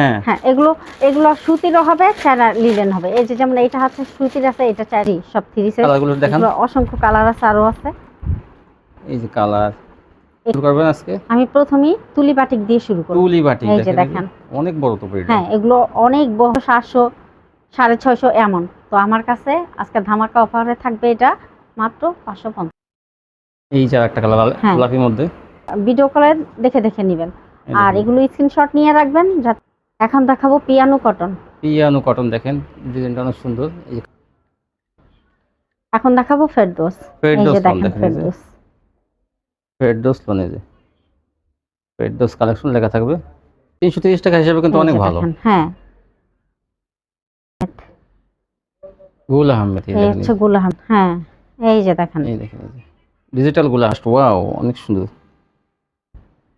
হ্যাঁ। হ্যাঁ এগুলো এগুলো সুতিরও হবে চারা লিলেন হবে। এই যে যেমন এটা হচ্ছে সুতির আছে এটা চারি সব থ্রি সাইজ কালারগুলো দেখান। অসংখ্য কালার আছে আরও আছে। এই যে কালার শুরু করবেন আজকে? আমি প্রথমেই তুলি বাটিক দিয়ে শুরু করব। টুলি বাটি এই যে দেখেন। অনেক বড় তো পেট হ্যাঁ এগুলো অনেক বড় সাতশো সাড়ে ছয়শো এমন। তো আমার কাছে আজকে ধামাকা অফারে থাকবে এটা মাত্র পাঁচশো পঞ্চাশ। এই যে একটা কালার। গোলাপির মধ্যে। ভিডিও কলে দেখে দেখে নেবেন। আর। এগুলো স্ক্রিনশট নিয়ে রাখবেন যাতে এখন দেখাবো পিয়ানো কটন। পিয়ানো কটন দেখেন ডিজাইনটা অনেক সুন্দর। এখন দেখাবো ফেরদোস। ফেরদৌস দেখেন ফেরদোস। ফেরদৌস লোন যে। ফেরদৌস কালেকশন লেখা থাকবে। তিনশো তিরিশ টাকা হিসাবে কিন্তু অনেক ভালো। হ্যাঁ। গুল আহমেদ এই হচ্ছে গুলাহাম হ্যাঁ। এই যে দেখেন। এই দেখেন ডিজিটালগুলো আসতো ওয়াও অনেক সুন্দর।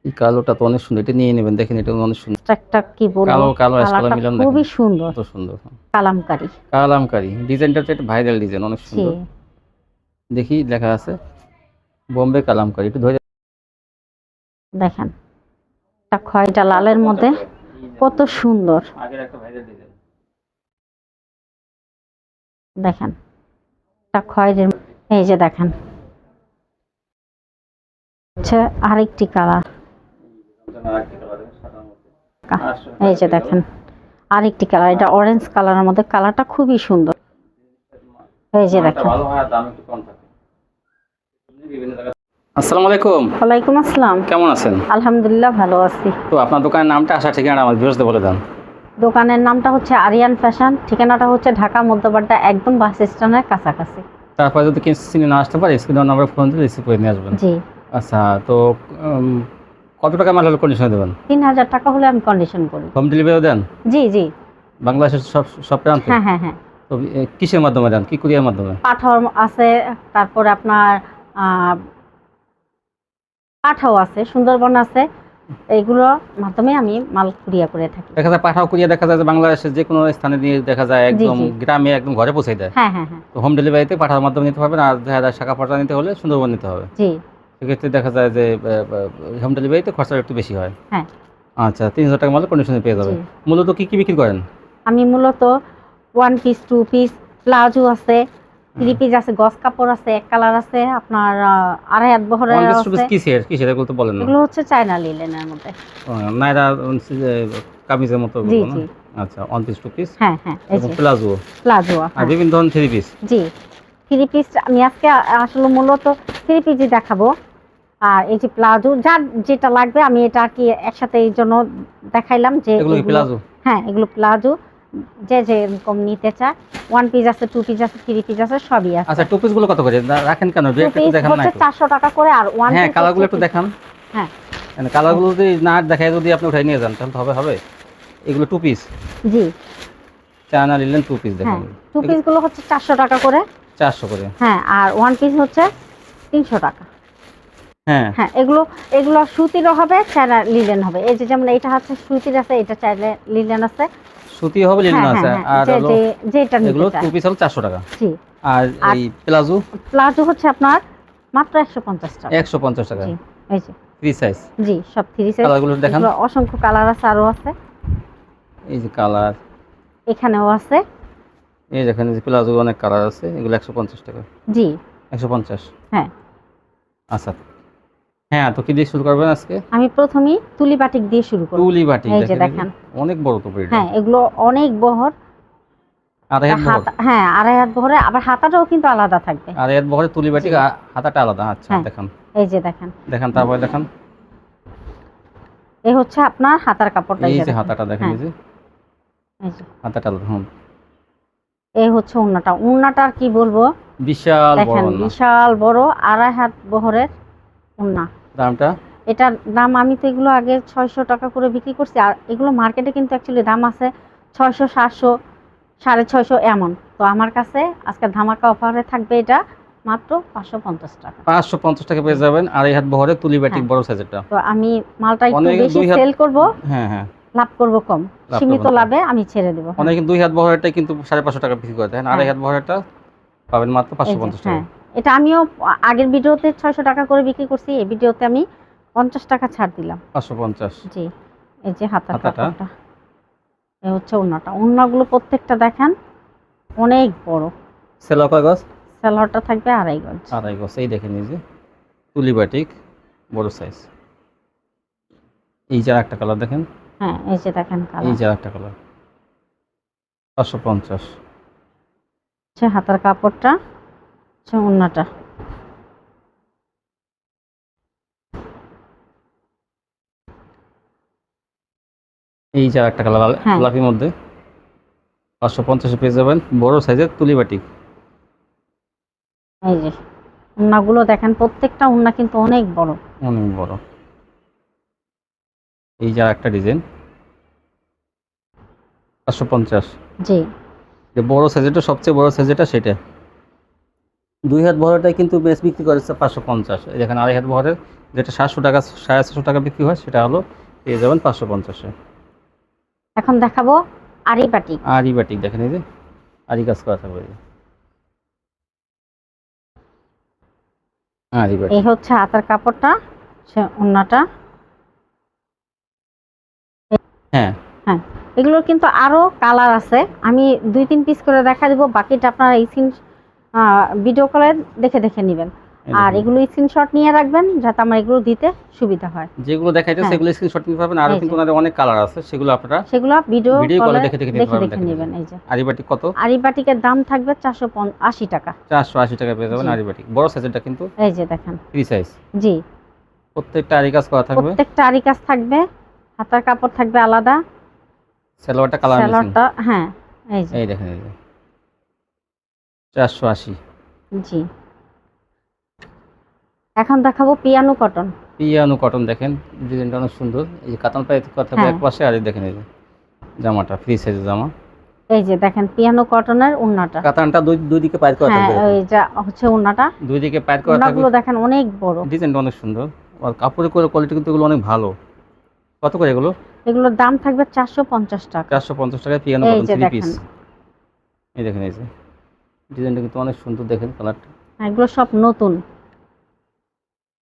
এই কালোটা তো অনেক সুন্দর। এটা নিয়ে নেবেন দেখেন এটা অনেক সুন্দর। একটা কি বলব? কালো কালো কালারটা মিলান খুবই সুন্দর। কত সুন্দর। কালামকারি। কালামকারি। ডিজাইনটা তো একটা ভাইরাল ডিজাইন অনেক সুন্দর। দেখি লেখা আছে বোম্বে কালামকারি একটু ধরে দেখেন একটা খয়টা লালের মধ্যে। কত সুন্দর। আগের একটা ভাইরাল ডিজাইন। দেখেন একটা খয়ের এই যে দেখেন। হচ্ছে আরেকটি কালার। এই যে দেখেন আরেকটি কালার এটা অরেঞ্জ কালারের মধ্যে কালারটা খুবই সুন্দর। এই যে দেখেন। আসসালামু আলাইকুম। ওয়ালাইকুম আসসালাম। কেমন আছেন? আলহামদুলিল্লাহ ভালো আছি। তো আপনার দোকানের নামটা আসা ঠিকানা আমার বিরোধী বলে দেন। দোকানের নামটা হচ্ছে আরিয়ান ফ্যাশন ঠিকানাটা হচ্ছে ঢাকা মধ্যবাড্ডা একদম বাস স্ট্যান্ডের কাছাকাছি। তারপরে যদি কিছু চিনি না আসতে পারে নাম্বার ফোন দিয়ে রিসিভ করে নিয়ে আসবেন। জি। আচ্ছা তো কত টাকা মাল কন্ডিশনে দেবেন? তিন হাজার টাকা হলে আমি কন্ডিশন করি। হোম ডেলিভারিও দেন? জি জি। বাংলাদেশের সব সব প্রান্তে? হ্যাঁ হ্যাঁ হ্যাঁ। তো কিসের মাধ্যমে দেন? কি কুরিয়ার মাধ্যমে? পাঠাও আছে তারপরে আপনার পাঠাও আছে সুন্দরবন আছে। এইগুলোর মাধ্যমে আমি মাল কুরিয়া করে থাকি। দেখা যায় পাঠাও কুরিয়া দেখা যায় যে বাংলাদেশের যে কোনো স্থানে নিয়ে দেখা যায় একদম গ্রামে একদম ঘরে পৌঁছে দেয়। হ্যাঁ হ্যাঁ হ্যাঁ। তো হোম ডেলিভারিতে পাঠার মাধ্যমে নিতে পারবেন আর দেখা যায় শাখা পাঠা নিতে হলে সুন্দরবন নিতে হবে। জি। সেক্ষেত্রে দেখা যায় যে হোম ডেলিভারিতে খরচা একটু বেশি হয়। হ্যাঁ। আচ্ছা তিন হাজার টাকা মাল কন্ডিশনে পেয়ে যাবেন জি। মূলত কি কি বিক্রি করেন? আমি মূলত one piece two piece palazzo আছে থ্রি পিস আছে গস কাপড় আছে এক কালার আছে আপনার আড়াই হাত বহরের ওয়ান পিস টু আছে পিস কিসের কিসের এগুলো তো বলেন না। এগুলো হচ্ছে চায়না লিলেনের মধ্যে। নাইরা কামিজের মতো জি জি। আচ্ছা ওয়ান পিস টু পিস হ্যাঁ হ্যাঁ এবং প্লাজো। প্লাজো আর বিভিন্ন ধরনের থ্রি পিস জি থ্রি পিস আমি আজকে আসলে মূলত থ্রি পিসই দেখাবো। আর এই যে প্লাজো যার যেটা লাগবে আমি এটা আর কি একসাথে এই জন্য দেখাইলাম যে প্লাজো? হ্যাঁ এগুলো প্লাজো। যে যে এরকম নিতে চায়। ওয়ান পিস আছে টু পিস আছে থ্রি পিস আছে সবই আছে। আচ্ছা টু পিসগুলো কত করে? রাখেন কেন? দেখান না হচ্ছে একটু। চারশো টাকা করে আর ওয়ান হ্যাঁ কালারগুলো একটু দেখান। হ্যাঁ। মানে কালারগুলো যদি না দেখায় যদি আপনি উঠাই নিয়ে যান তাহলে হবে হবে। এগুলো টু পিস জি। চায়না নিলেন টু পিস হ্যাঁ দেখেন টু পিসগুলো হচ্ছে চারশো টাকা করে। চারশো করে। হ্যাঁ আর ওয়ান পিস হচ্ছে তিনশো টাকা। হ্যাঁ। হ্যাঁ এগুলো এগুলো সুতিরও হবে লিলেন হবে। এই যে যেমন এটা হচ্ছে সুতির আছে এটা চাইলে লিলেন আছে। সুতি হবে লিলেন হ্যাঁ আছে। হ্যাঁ আর যেটা এগুলো টু পিস হলো চারশো টাকা। জি। আর এই প্লাজো? প্লাজো হচ্ছে আপনার মাত্র একশো পঞ্চাশ টাকা। একশো পঞ্চাশ টাকা। জি এই যে। থ্রি সাইজ জি সব থ্রি সাইজ কালারগুলো দেখান। অসংখ্য কালার আছে আরও আছে। এই যে কালার এখানেও আছে। এই দেখেন এই যে প্লাজো অনেক কালার আছে এগুলো একশো পঞ্চাশ টাকা। জি। একশো পঞ্চাশ। হ্যাঁ। আচ্ছা। হ্যাঁ তো কি দিয়ে শুরু করবেন আজকে? আমি প্রথমেই তুলি বাটিক দিয়ে শুরু করব। টুলি বাটি এই যে দেখেন দেখেন। অনেক বড় তো হ্যাঁ এগুলো অনেক বহর। হাত হ্যাঁ আড়াই হাত বহরে আবার হাতাটাও কিন্তু আলাদা থাকবে। আর এর বহরে তুলি বাটি জি। আ- হাতাটা আলাদা আচ্ছা হ্যাঁ। দেখান। এই যে দেখেন। দেখান তারপরে দেখান। এই হচ্ছে আপনার হাতার কাপড়টা এই এই যে দেখেন। হাতাটা দেখেন এই হ্যাঁ। যে। হাতাটা হুম। এই হচ্ছে উন্নাটা। উন্নাটা আর কি বলব? বিশাল বড় দেখেন বিশাল বড় আড়াই হাত বহরের উন্না। দামটা? এটার দাম আমি তো এগুলো আগে ছয়শো টাকা করে বিক্রি করছি আর এগুলো মার্কেটে কিন্তু অ্যাকচুয়ালি দাম আছে ছয়শো সাতশো সাড়ে ছয়শো এমন। তো আমার কাছে আজকে ধামাকা অফারে থাকবে এটা মাত্র পাঁচশো পঞ্চাশ টাকা। পাঁচশো পঞ্চাশ টাকা পেয়ে যাবেন আর এই হাত বহরে তুলি বাটি হ্যাঁ। বড় সাইজেরটা তো আমি মালটা একটু বেশি সেল করব হ্যাঁ হ্যাঁ। লাভ করব কম। সীমিত লাভে আমি ছেড়ে দেবো হ্যাঁ। অনেকে দুই হাত বহরেরটা কিন্তু সাড়ে পাঁচশো টাকা বিক্রি করে দেন আর এই হ্যাঁ। হাত বহরেরটা পাবেন মাত্র পাঁচশো পঞ্চাশ টাকা। এটা আমিও আগের ভিডিওতে ছয়শো টাকা করে বিক্রি করছি এই ভিডিওতে আমি পঞ্চাশ টাকা ছাড় দিলাম। পাঁচশো পঞ্চাশ। জি এই যে হাতার হাতাটা? কাপড়টা। এ হচ্ছে ওড়নাটা। ওড়নাগুলো প্রত্যেকটা দেখেন অনেক বড়। সেলো কয় গজ? থাকবে আড়াই গজ। আড়াই গজ এই দেখেন এই যে তুলি বাটিক বড় সাইজ এই যে একটা কালার দেখেন। হ্যাঁ এই যে দেখেন কালার এই যে একটা কালার পাঁচশো পঞ্চাশ। হাতার কাপড়টা। হচ্ছে ওড়নাটা এই যে একটা কালার। গোলাপির মধ্যে। পাঁচশো পঞ্চাশে পেয়ে যাবেন বড় সাইজের তুলি বাটিক এই যে ওড়নাগুলো দেখেন প্রত্যেকটা ওড়না কিন্তু অনেক বড়। অনেক বড়। এই যে একটা ডিজাইন। পাঁচশো পঞ্চাশ। জি। যে বড় সাইজেরটা সবচেয়ে বড় সাইজেরটা সেটা। দুই হাত বহরেরটাই কিন্তু বেশ বিক্রি করেছে পাঁচশো পঞ্চাশ। যেখানে আড়াই হাত বহরের যেটা সাতশো টাকা সাড়ে সাতশো টাকা বিক্রি হয় সেটা হলো পেয়ে যাবেন পাঁচশো পঞ্চাশে। এখন দেখাবো আরি বাটিক আরি বাটিক দেখেন এই যে আরি কাজ করা থাকবে এই আরি বাটিক এই হচ্ছে হাতার কাপড়টা সে ওড়নাটা হ্যাঁ। হ্যাঁ এগুলোর কিন্তু আরও কালার আছে। আমি দুই তিন পিস করে দেখা দিব বাকিটা আপনারা এই সিন ভিডিও কলে দেখে দেখে নেবেন। আর। এগুলো স্ক্রিনশট নিয়ে রাখবেন যাতে আমার এগুলো দিতে সুবিধা হয়। যেগুলো দেখাইছে হ্যাঁ। সেগুলো স্ক্রিনশট নিতে পারবেন এই কিন্তু। ওনাদের অনেক কালার আছে সেগুলো আপনারা সেগুলো ভিডিও কলে দেখে দেখে দেখে দেখে নেবেন এই যে। আরি বাটিক কত? আরি বাটিকের দাম থাকবে চারশো আশি টাকা। চারশো আশি টাকা পেয়ে যাবেন জি। আরি বাটিক বড় সাইজেরটা কিন্তু এই যে দেখেন। ফ্রি সাইজ জি। প্রত্যেকটা আরি কাজ করা থাকবে। প্রত্যেকটা আরি কাজ থাকবে। হাতার কাপড় থাকবে আলাদা। সালোয়ারটা কালার মিসিং স্যালোয়ারটা হ্যাঁ এই যে। এই দেখেন এই যে চারশো আশি। জি। এখন দেখাবো পিয়ানো কটন। পিয়ানো কটন দেখেন ডিজাইনটা অনেক সুন্দর। এই যে কাতান পায়ে কথা হ্যাঁ। এক পাশে আর দেখেন এই জামাটা ফ্রি সাইজের জামা। এই যে দেখেন পিয়ানো কটনের উন্নাটা। কাতানটা দুই দুই দিকে পায়ের করা হ্যাঁ থাকবে। ওই যা হচ্ছে উন্নাটা। দুই দিকে পায়ের করা থাকবে। দেখেন অনেক বড়। ডিজাইনটা অনেক সুন্দর। আর কাপড়ের করে কোয়ালিটি কিন্তু এগুলো অনেক ভালো। কত করে এগুলো? এগুলোর দাম থাকবে চারশো পঞ্চাশ টাকা। চারশো পঞ্চাশ টাকা পিয়ানো কটন থ্রি পিস এই দেখেন এই যে। ডিজাইনটা কিন্তু অনেক সুন্দর দেখেন কালারটা এগুলো সব নতুন।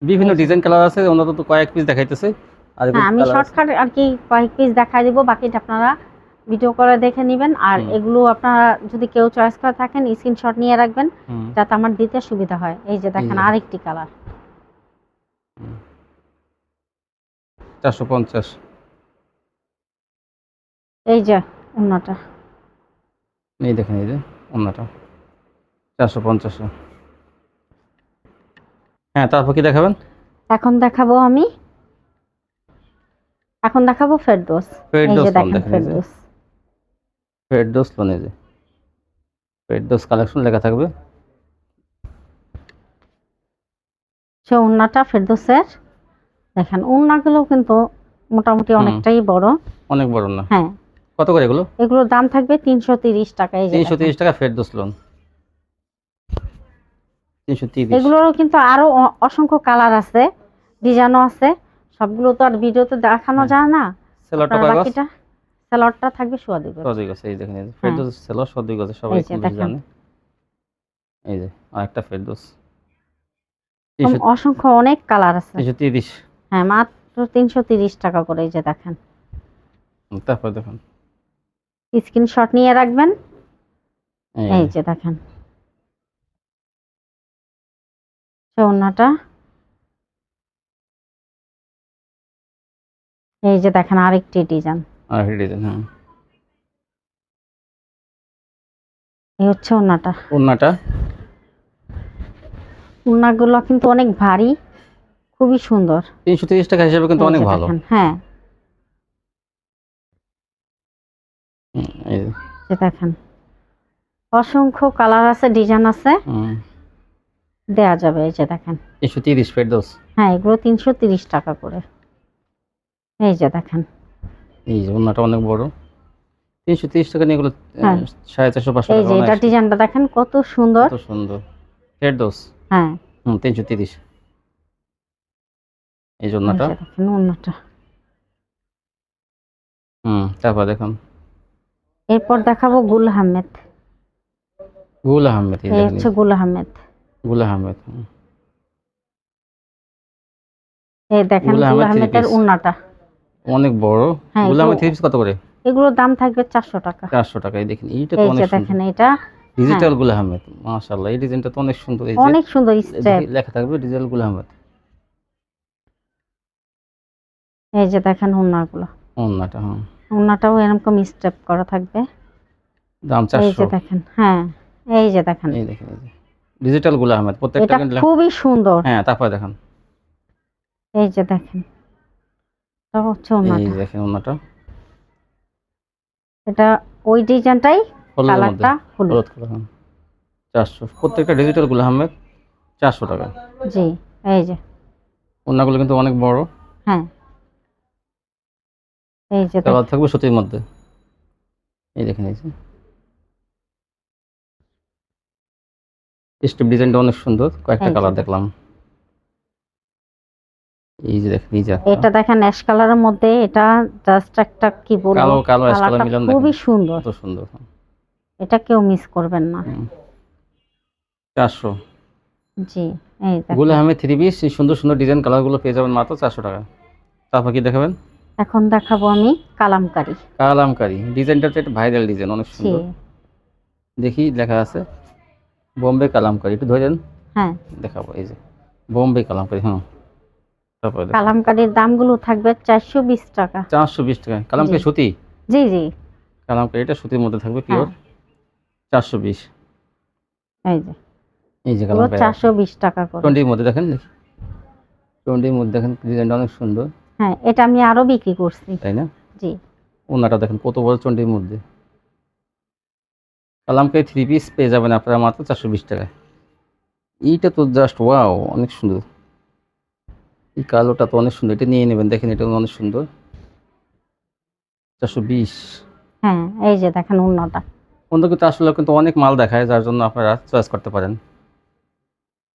বিভিন্ন ডিজাইন কালার আছে ওনারা তো কয়েক পিস দেখাইতেছে। আর হ্যাঁ আমি শর্টকাট আর কি কয়েক পিস দেখাই দিব বাকিটা আপনারা ভিডিও করে দেখে নেবেন। আর এগুলো আপনারা যদি কেউ চয়েস করে থাকেন স্ক্রিনশট নিয়ে রাখবেন। যাতে আমার দিতে সুবিধা হয়। এই যে দেখেন আরেকটি কালার চারশো পঞ্চাশ। এই যে অন্যটা। এই দেখেন এই যে অন্যটা। চারশো পঞ্চাশে। হ্যাঁ তারপর কি দেখাবেন? এখন দেখাবো আমি। এখন দেখাবো ফেরদোস। ফেরদৌস ফেরদোস। ফেরদৌস লোন এই যে। ফেরদৌস কালেকশন লেখা থাকবে। সে উন্নাটা ফেরদোসের। দেখেন উন্নাগুলো কিন্তু মোটামুটি অনেকটাই বড়। অনেক বড় না? হ্যাঁ। কত করে এগুলো? এগুলোর দাম থাকবে তিনশো তিরিশ টাকা তিনশো তিরিশ টাকা ফেরদোস লোন এগুলোরও কিন্তু আরও অসংখ্য কালার আছে ডিজাইনও আছে সবগুলো তো আর ভিডিওতে দেখানো হ্যাঁ। যায় না। সেলরটা বাকিটা থাকবে গজ এই দেখেন ফেরদৌস সেলর গজ সবাই হ্যাঁ। জানে। এই যে আরেকটা ফেরদৌস। অসংখ্য অনেক কালার আছে। তিনশো তিরিশ। হ্যাঁ মাত্র তিনশো তিরিশ টাকা করে এই যে দেখেন। তারপর দেখুন। স্ক্রিনশট নিয়ে রাখবেন। এই। যে দেখেন। চৌনাটা এই যে দেখেন আরেকটি ডিজাইন। আর ডিজাইন হ্যাঁ। এই হচ্ছে ওনাটা ওন্নাটা ওনাগুলো কিন্তু অনেক ভারী খুবই সুন্দর। তিনশো তিরিশ টাকা হিসেবে কিন্তু অনেক ভালো। দেখেন, হ্যাঁ। এই যে, দেখেন। অসংখ্য কালার আছে ডিজাইন আছে। দেয়া যাবে এই যে দেখেন। তিনশো তিরিশ ফেরদৌস হ্যাঁ এগুলো তিনশো তিরিশ টাকা করে। এই যে দেখেন। এই যে ওন্নাটা অনেক বড়। তিনশো তিরিশ টাকা নিয়ে এগুলো আহ, হ্যাঁ। সাড়ে চারশো পাঁচশো এই যে এটা ডিজাইনটা দেখেন কত সুন্দর। কত সুন্দর। ফেরদৌস হ্যাঁ। হুম তিনশো তিরিশ। এই এই জন্যটা যে দেখেন ওনাটা হুম তারপর দেখুন। এরপর দেখাবো গুল আহমেদ। গুল আহমেদ এই হচ্ছে গুল আহমেদ। গুল আহমেদ এই দেখেন গুল আহমেদের উন্নাটা। অনেক বড়। হ্যাঁ, গুল আহমেদ থ্রি পিস কত করে? এগুলোর দাম থাকবে চারশো টাকা। চারশো টাকা এই দেখেন এইটা তো অনেক যে দেখেন এটা ডিজিটাল গুল আহমেদ মাশাআল্লাহ এই ডিজাইনটা তো অনেক সুন্দর এই অনেক সুন্দর এই লেখা থাকবে ডিজিটাল গুল আহমেদ। এই যে দেখেন ওনারগুলো অন্যটা হ্যাঁ। ওনাটাও এরকম স্টেপ করা থাকবে। দাম এই যে দেখেন হ্যাঁ এই যে দেখেন। এই দেখেন এই যে। ডিজিটাল গুল আহমেদ প্রত্যেকটা এটা খুবই সুন্দর। হ্যাঁ তারপরে দেখেন। এই যে দেখেন এটা হচ্ছে ওনাটা। এই দেখেন অন্যটা এটা ওই ডিজাইনটাই কালারটা হলুদ। কালার হ্যাঁ। চারশো প্রত্যেকটা ডিজিটাল গুল আহমেদ চারশো টাকা। জি এই যে। অন্যগুলো কিন্তু অনেক বড়। হ্যাঁ। এই যে। কালার থাকবে সুতির মধ্যে। এই দেখেন এই যে। স্টেপ ডিজাইনটা অনেক সুন্দর। কয়েকটা কালার দেখলাম। এই যে দেখেন এই যে এটা দেখেন অ্যাশ কালারের মধ্যে এটা জাস্ট একটা কি বলব? কালো কালো অ্যাশ কালার মিলান খুবই সুন্দর। কত সুন্দর। এটা কেউ মিস করবেন না। চারশো। জি এই দেখেন। গুলো আমি থ্রি পিস এই সুন্দর সুন্দর ডিজাইন কালারগুলো পেয়ে যাবেন মাত্র চারশো টাকা। তারপর কি দেখাবেন? এখন দেখাবো আমি কালামকারি। কালামকারি। ডিজাইনটা তো একটা ভাইরাল ডিজাইন অনেক সুন্দর। দেখি লেখা আছে। বোম্বে কালামকারি একটু ধরেন হ্যাঁ। দেখাবো এই যে বোম্বে কালামকারি হ্যাঁ তারপরে। কালামকারির দামগুলো থাকবে চারশো বিশ টাকা। চারশো বিশ টাকা। কালামকারি। সুতি? জি জি। কালামকারি এটা সুতির মধ্যে থাকবে পিওর হ্যাঁ। চারশো বিশ। এই যে। এই যে কালামকারি। চারশো বিশ টাকা করে। টোয়েন্টির মধ্যে দেখেন দেখি। টোয়েন্টির মধ্যে দেখেন ডিজাইনটা অনেক সুন্দর। হ্যাঁ এটা আমি আরও বিক্রি করছি। তাই না? জি। ওনাটা দেখেন কত বড় চন্ডির মধ্যে। কালামকারি থ্রি পিস পেয়ে যাবেন আপনারা মাত্র চারশো বিশ টাকায়। এইটা তো জাস্ট ওয়াও অনেক সুন্দর। এই কালোটা তো অনেক সুন্দর এটা নিয়ে নেবেন দেখেন এটা অনেক সুন্দর। চারশো বিশ। হ্যাঁ এই যে দেখেন অন্যটা অন্য কিন্তু আসলে কিন্তু অনেক মাল দেখায় যার জন্য আপনারা চয়েস করতে পারেন।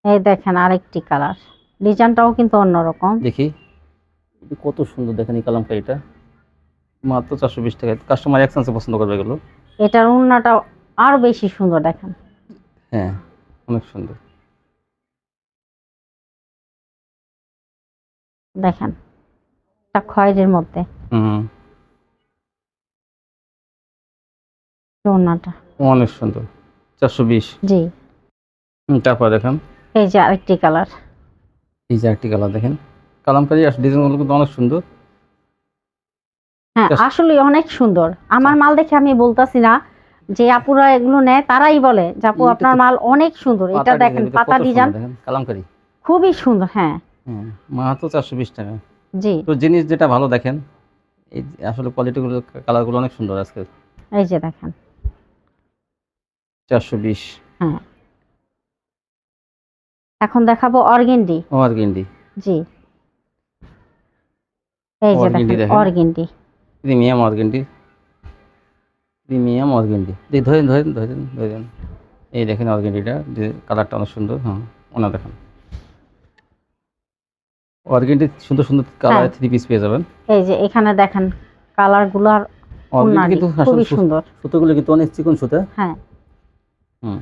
এই দেখেন আরেকটি কালার। ডিজাইনটাও কিন্তু অন্যরকম। দেখি। কত সুন্দর দেখেন এই কালামকারিটা মাত্র চারশো বিশ টাকায়। কাস্টমার একসেন্সে পছন্দ করবে এগুলো। এটার অন্যটা আরও বেশি সুন্দর দেখেন। হ্যাঁ অনেক সুন্দর। দেখেন খয়েরির মধ্যে। অনেক সুন্দর চারশো বিশ। জি। তারপর দেখেন। এই যে আরেকটি কালার। এই যে একটি কালার দেখেন। কালামকারি ডিজাইনগুলো কিন্তু অনেক সুন্দর। হ্যাঁ আসলে অনেক সুন্দর। আমার মাল দেখে আমি বলতাছি না যে আপুরা এগুলো নেয় তারাই বলে যে আপু আপনার মাল অনেক সুন্দর। এটা দেখেন পাতা ডিজাইন কালামকারি। খুবই সুন্দর হ্যাঁ। মাত্র চারশো বিশ টাকা। জি। তো জিনিস যেটা ভালো দেখেন এই আসলে কোয়ালিটিগুলো কালারগুলো অনেক সুন্দর আজকে। এই যে দেখেন। চারশো বিশ। হ্যাঁ। এখন দেখাবো অর্গেন্ডি। আর জি। এই যে দেখেন। Organdy. Premium organdy. Premium organdy. দেখ ধরেন ধরেন ধরেন ধরেন এই দেখেন অর্গেন্ডিটা যে কালারটা অনেক সুন্দর হ্যাঁ ওনা দেখেন। অর্গেন্ডি সুন্দর সুন্দর কালার হ্যাঁ। থ্রি পিস পেয়ে যাবেন। এই যে এখানে দেখেন কালারগুলো আর অর্গেন্ডি কিন্তু খুবই সুন্দর। সুতোগুলো কিন্তু অনেক চিকন সুতা। হ্যাঁ। হুম।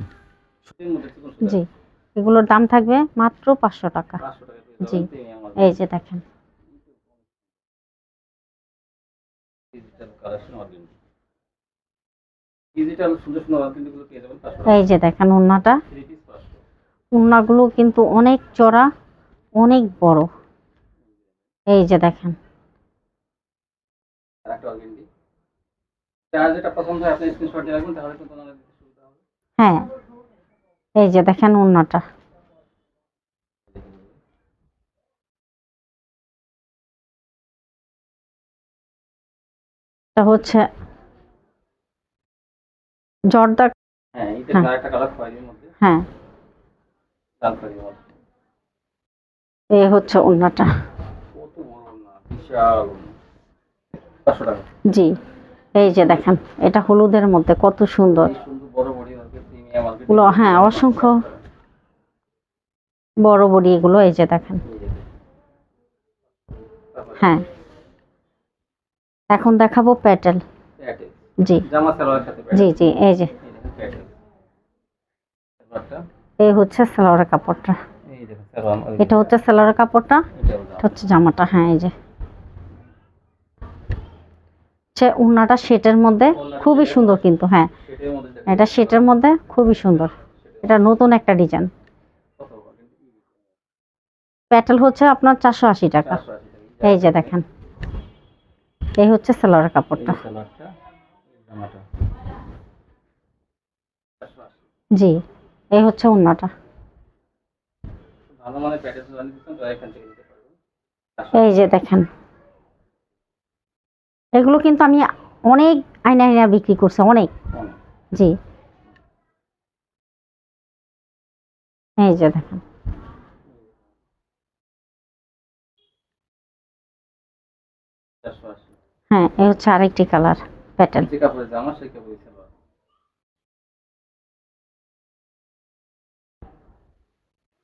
জি এগুলোর দাম থাকবে মাত্র পাঁচশো টাকা। জি। এই যে দেখেন। ডিজিটাল সুন্দর সুন্দর অর্গেন্ডিগুলো পেয়ে যাবেন এই যে দেখেন থ্রি পিস কিন্তু অনেক চড়া অনেক বড়। এই যে দেখেন। হয় এই যে দেখেন ওড়নাটা এটা হচ্ছে জর্দা হ্যাঁ এটা হ্যাঁ। আরেকটা কালার খয়েরির মধ্যে। হ্যাঁ। লাল এই হচ্ছে কত বড় বিশাল টাকা। জি। এই যে দেখেন এটা হলুদের মধ্যে কত সুন্দর। হ্যাঁ অসংখ্য বড় বড়ি এগুলো এই যে দেখেন। হ্যাঁ। এখন দেখাবো প্যাটেল। জি। জি জি এই যে। এই হচ্ছে সালোয়ারের কাপড়টা। এটা হচ্ছে সালোয়ারের কাপড়টা এটা হচ্ছে জামাটা হ্যাঁ এই যে। হচ্ছে উন্নাটা সেটের মধ্যে খুবই সুন্দর কিন্তু হ্যাঁ। এটা সেটের মধ্যে খুবই সুন্দর। এটা নতুন একটা ডিজাইন। প্যাটেল হচ্ছে আপনার চারশো আশি টাকা। এই যে দেখেন। এই হচ্ছে সেলোয়ারের কাপড়টা। জি এই হচ্ছে ভালো এখান থেকে নিতে পারবেন এই যে দেখেন। এগুলো কিন্তু আমি অনেক আয়না আয়না বিক্রি করছি অনেক। অনেক। জি। এই যে দেখেন। হ্যাঁ এই হচ্ছে আরেকটি কালার। কাপড়ের সালোয়ার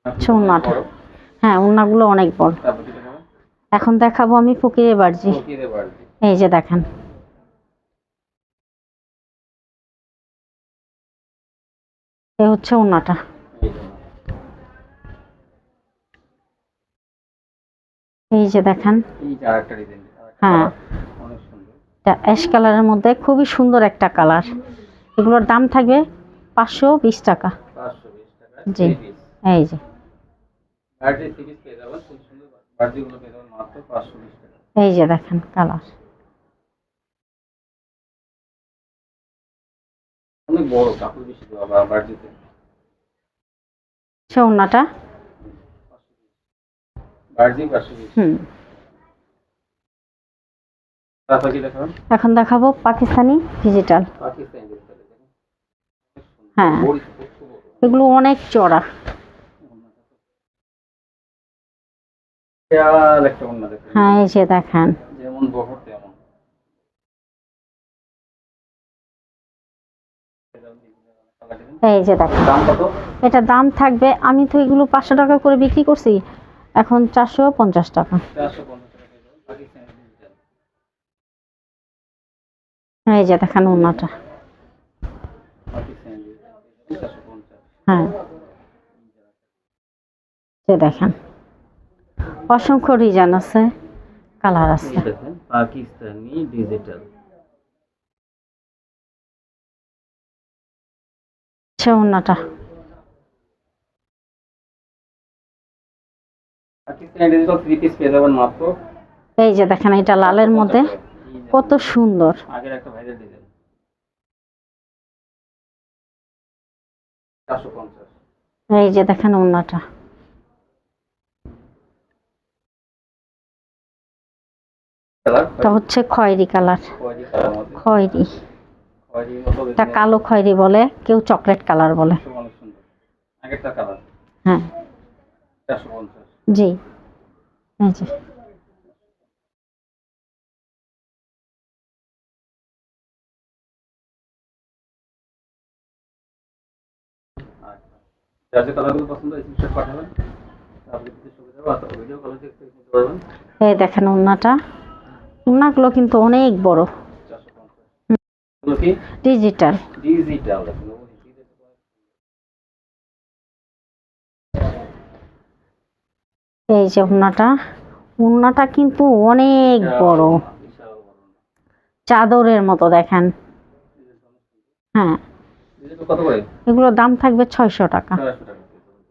চুন্নাটা। হ্যাঁ উন্নাগুলো অনেক বড়? এখন দেখাবো আমি ফকিরের বার্জি এই যে দেখেন। এই হচ্ছে উন্নাটা। এই যে। দেখেন। হ্যাঁ। অ্যাশ কালারের মধ্যে খুবই সুন্দর একটা কালার এগুলোর দাম থাকবে পাঁচশো বিশ টাকা। জি। এই যে। এই যে দেখেন কালার অনেক বড় কাপড় বেশি দেওয়া বা বাড়তিতে সে উন্নাটা বাড়তি পাঁচশো বিশ হুম তারপর কি দেখাবেন এখন দেখাবো পাকিস্তানি ডিজিটাল হ্যাঁ। এগুলো অনেক চড়া। হ্যাঁ এই যে দেখেন। যেমন তেমন। এই যে দেখেন। এটা দাম থাকবে আমি তো এগুলো পাঁচশো টাকা করে বিক্রি করছি। এখন চারশো পঞ্চাশ টাকা। এই যে দেখেন পঞ্চাশ হ্যাঁ। যে দেখেন। অসংখ্য ডিজাইন আছে কালার আছে। পাকিস্তানি ডিজিটাল মাত্র। এই যে দেখেন এটা লালের মধ্যে। কত সুন্দর। আগের একটা ভাইরাল ডিজাইন এই যে দেখেন কালার এটা হচ্ছে খয়েরি কালার। খয়েরি এটা কালো খয়েরি বলে কেউ চকলেট কালার বলে। হ্যাঁ। চারশো পঞ্চাশ। জি। যার যে কালারগুলো পছন্দ হয় স্ক্রিনশট পাঠাবেন। এই দেখেন কিন্তু অনেক বড়। ডিজিটাল এই যে উন্নাটা উন্নাটা কিন্তু অনেক বড়। চাদরের মতো দেখেন। হ্যাঁ। এগুলোর দাম থাকবে ছয়শো টাকা।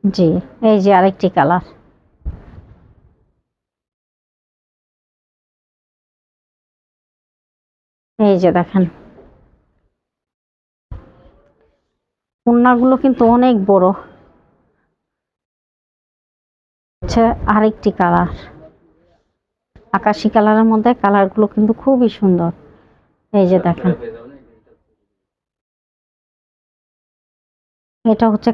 জি এই যে আরেকটি কালার। এই যে দেখেন। উন্নাগুলো কিন্তু অনেক বড়। হচ্ছে আরেকটি কালার। আকাশি কালারের মধ্যে কালারগুলো কিন্তু খুবই সুন্দর। এই যে দেখেন। এটা হচ্ছে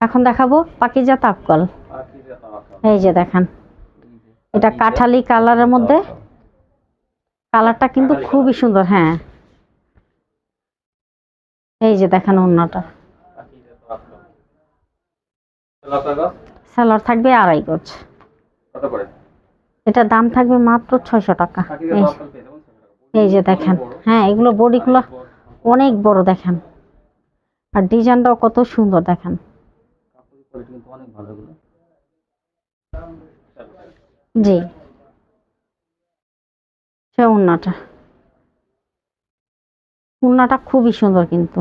এখন দেখাবো পাকিজা তাপকল এই যে দেখেন। এটা কাঠালি কালারের মধ্যে। কালারটা কিন্তু খুবই সুন্দর হ্যাঁ। এই যে দেখেন অন্যটা স্যালার থাকবে আড়াই গজ। এটা দাম থাকবে মাত্র ছয়শো টাকা। এই যে দেখেন। হ্যাঁ এগুলো বডিগুলো অনেক বড় দেখেন। আর ডিজাইনটাও কত সুন্দর, দেখেন। জি। সে অন্যটা উন্নাটা খুবই সুন্দর কিন্তু।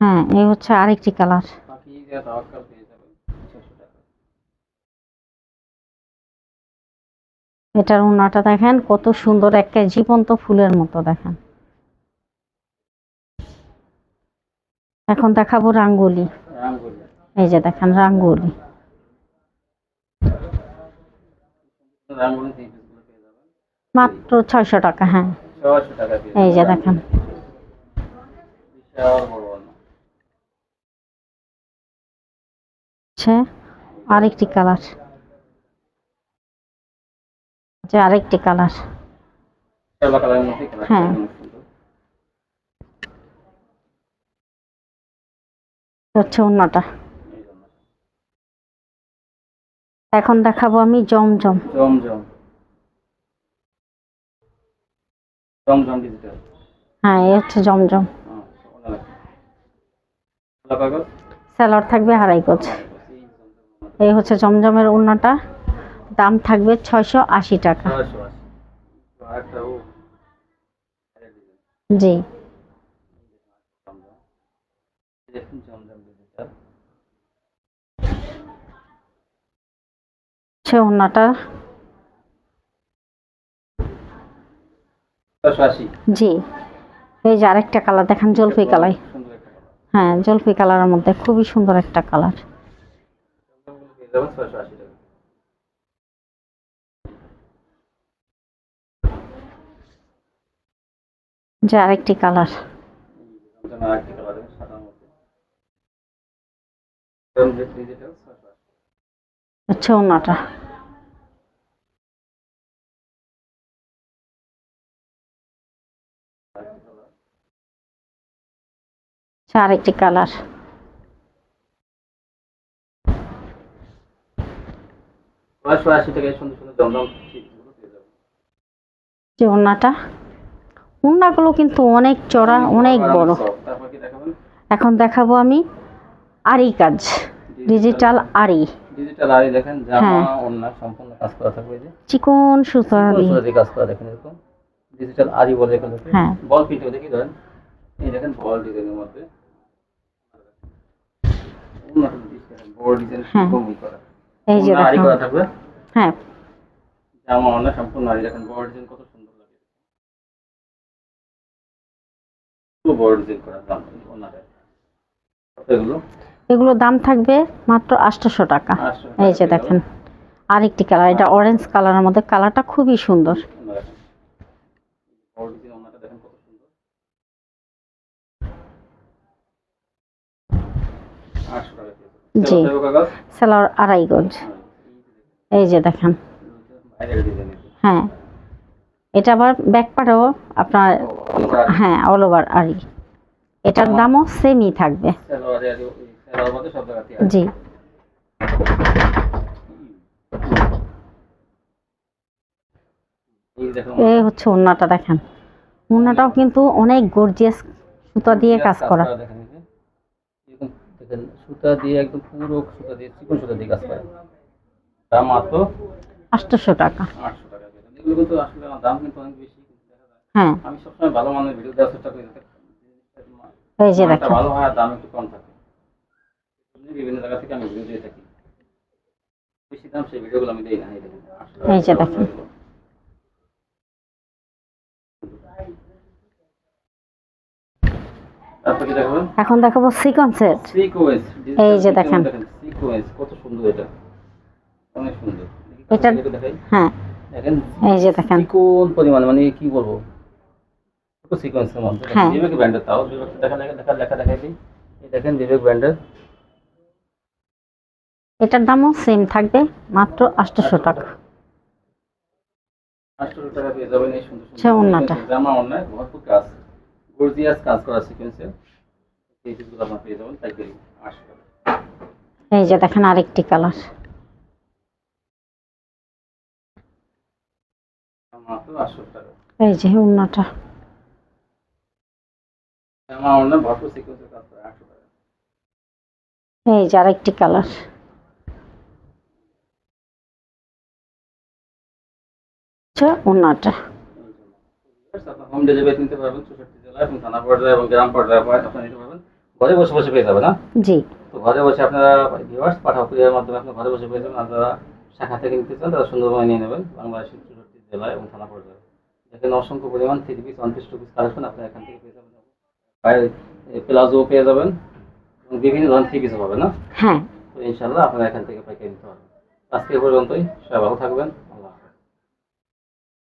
হ্যাঁ এই হচ্ছে আরেকটি কালার। এটার উন্নাটা দেখেন, কত সুন্দর একটা জীবন্ত ফুলের মতো দেখেন। এখন দেখাবো রাঙ্গুলি। এই যে দেখেন রাঙ্গুলি। মাত্র ছয়শো টাকা হ্যাঁ। এই যে দেখেন। আরেকটি কালার। আরেকটি কালার। হ্যাঁ। অনেক সুন্দর। হচ্ছে জন্য। এখন দেখাবো আমি জমজম। জমজম। জমজম ডিজিটাল হ্যাঁ এই হচ্ছে জমজম। স্যালাড থাকবে আড়াই গজ। এই হচ্ছে জমজমের উন্নাটা। দাম থাকবে ছয়শো আশি টাকা। জি জমজম। এই দেখুন জমজম ডিজিটাল হচ্ছে আশি জি। এই যে আরেকটা কালার দেখেন জলপাই কালার। হ্যাঁ জলপাই কালারের মধ্যে খুবই সুন্দর একটা কালার। যে আরেকটি কালার। কালার দেখুন সাদার মধ্যে জমজম ডিজিটাল ছয়শো আশি হচ্ছে আরেকটি কালার। হচ্ছে আরেকটি কালার যে উন্নাটা উন্নাগুলো কিন্তু অনেক চড়া অনেক বড়। এখন দেখাবো আমি আরি কাজ ডিজিটাল আরি ডিজিটাল আরি দেখেন জামা হ্যাঁ। ওড়না সম্পূর্ণ কাজ করা থাকবে যে। চিকন সুতা দিয়ে কাজ করা দেখেন এরকম। ডিজিটাল আরি বলে এখানে হ্যাঁ। বল প্রিন্ট দেখি ধরেন। এই দেখেন বল ডিজাইনের মধ্যে। বড় ডিজাইন হ্যাঁ। করা। এই যে আরি করা থাকবে। হ্যাঁ। জামা ওড়না সম্পূর্ণ আরি দেখেন। বড় ডিজাইন কত সুন্দর লাগে। খুব বড় ডিজাইন করা দাম ওড়নাটা। এগুলো। এগুলো দাম থাকবে মাত্র আটশোশো টাকা। এই যে দেখেন আরেকটি কালার এটা অরেঞ্জ কালারের মধ্যে। কালারটা খুবই সুন্দর। জি। সেলার আড়াই গজ এই যে দেখেন। হ্যাঁ। এটা আবার ব্যাক পাটেও আপনার হ্যাঁ অল ওভার আড়ি এটার দামও সেমই থাকবে। জি। এই হচ্ছে ওন্নাটা দেখেন। ওন্নাটাও কিন্তু অনেক গর্জিয়াস সুতা দিয়ে কাজ করা। সুতা দিয়ে একদম পুরো সুতা দিয়ে চিকন সুতা দিয়ে কাজ করা। দাম মাত্র টাকা। আটশো টাকা এগুলো কিন্তু আসলে দাম কিন্তু অনেক বেশি কিন্তু দেখা যায় হ্যাঁ। আমি সবসময় ভালো মানের ভিডিও দেওয়ার চেষ্টা করি এই যে দেখেন। ভালো হয় দাম একটু কম থাকে। বিভিন্ন জায়গা থেকে আমি ভিডিও দিয়ে থাকি বেশি দাম সেই ভিডিওগুলো আমি দিই না এই দেখেন, 800 টাকা এই যে দেখেন। এখন দেখাবো সিকোয়েন্সের সিকোয়েন্স এই যে দেখেন। সিকোয়েন্স কত সুন্দর এটা অনেক সুন্দর এটা- হ্যাঁ দেখেন এই যে দেখেন চিকন পরিমাণ মানে কি বলব ছোট সিকোয়েন্সের মধ্যে হ্যাঁ। বিবেক ব্র্যান্ডের তাও বিবেক দেখা দেখা দেখা লেখা দেখাই দিই দেখেন বিবেক ব্র্যান্ডের এটার দামও সেম থাকবে মাত্র আটশোশো টাকা। আটশো টাকা এই আচ্ছা, ওড়নাটা। জামা অন্যায় ভরপুর কাজ গর্জিয়াস কাজ করা সিকোয়েন্সের এই পিসগুলো আপনার পেয়ে যাবেন পাইকারি আটশো এই যে দেখেন আরেকটি কালার এই যে জামা ভরপুর কাজ করা টাকা। এই যে আরেকটি কালার উন্নাটা হোম ডেলিভারি নিতে পারবেন চৌষট্টি জেলা এবং থানা পর্যায়ে এবং গ্রাম পর্যায়ে আপনারা নিতে পারবেন। ঘরে বসে বসে পেয়ে যাবেন না জি। তো ঘরে বসে আপনারা ভিউয়ার্স কুরিয়ার মাধ্যমে আপনি ঘরে বসে পেয়ে যাবেন। আর যারা শাখা থেকে নিতে চান তারা সুন্দরভাবে নিয়ে নেবেন। বাংলাদেশের চৌষট্টি জেলা এবং থানা পর্যায়ে। এখানে অসংখ্য পরিমাণ three piece one piece two piece collection এখান থেকে পেয়ে যাবেন। প্লাজো পেয়ে যাবেন। এবং বিভিন্ন ধরনের থ্রি পিসও পাবেন না হ্যাঁ। তো ইনশাল্লাহ আপনারা এখান থেকে পাইকারি নিতে পারবেন। আজকে পর্যন্তই। সবাই ভালো থাকবেন।